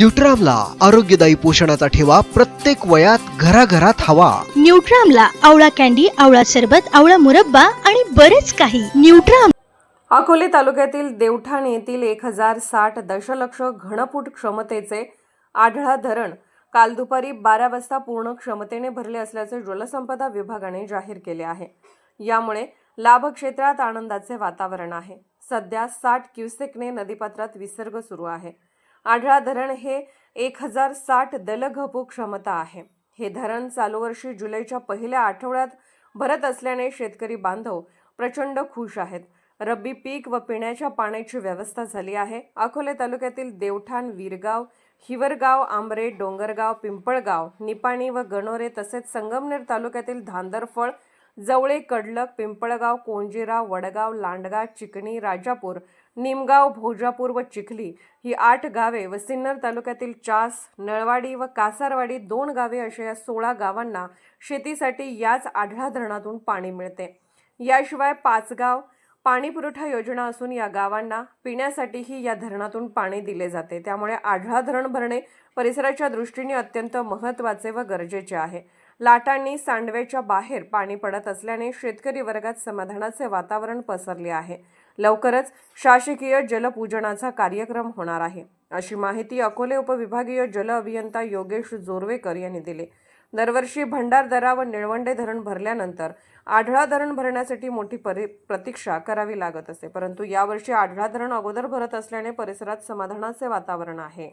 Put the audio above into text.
न्यूट्रामला आरोग्यदायी पोषणाचा ठेवा प्रत्येक वयात घराघरात हवा. न्यूट्रामला आवळा कॅन्डी आवळा सरबत आवळा मुरब्बा आणि बरेच काही. न्यूट्राम अकोले तालुक्यातील देवठाण येथील एक हजार साठ दशलक्ष घनफूट क्षमतेचे आढळा धरण काल दुपारी बारा वाजता पूर्ण क्षमतेने भरले असल्याचे जलसंपदा विभागाने जाहीर केले आहे. यामुळे लाभ क्षेत्रात आनंदाचे वातावरण आहे. सध्या साठ क्युसेकने नदीपात्रात विसर्ग सुरू आहे. आढळा धरण हे एक हजार साठ दलघपू क्षमता आहे. हे धरण चालू वर्षी जुलैच्या पहिल्या आठवड्यात भरत असल्याने शेतकरी बांधव प्रचंड खुश आहेत. रब्बी पीक व पिण्याच्या पाण्याची व्यवस्था झाली आहे. अकोले तालुक्यातील देवठाण वीरगाव हिवरगाव आंबरे डोंगरगाव पिंपळगाव निपाणी व गणोरे तसेच संगमनेर तालुक्यातील धांदरफळ जवळे कडलक पिंपळगाव कोंजिरा वडगाव लांडगा चिकणी राजापूर निमगाव भोजापूर व चिखली ही आठ गावे व सिन्नर तालुक्यातील चास नळवाडी व कासारवाडी दोन गावे अशा या सोळा गावांना शेतीसाठी याच आढळा धरणातून पाणी मिळते. याशिवाय पाचगाव पाणी पुरवठा योजना असून या गावांना पिण्यासाठीही या धरणातून पाणी दिले जाते. त्यामुळे आढळा धरण भरणे परिसराच्या दृष्टीने अत्यंत महत्त्वाचे व गरजेचे आहे. लाटांनी सांडवेच्या बाहेर पाणी पडत असल्याने शेतकरी वर्गात समाधानाचे वातावरण पसरले आहे. लवकरच शासकीय जलपूजनाचा कार्यक्रम होणार आहे. अशी माहिती अकोले उपविभागीय जल अभियंता योगेश जोरवेकर यांनी दिली. दरवर्षी भंडारदरा व निळवंडे धरण भरल्यानंतर आढळा धरण भरण्यासाठी मोठी परि प्रतीक्षा करावी लागत असे परंतु यावर्षी आढळा धरण अगोदर भरत असल्याने परिसरात समाधानाचे वातावरण आहे.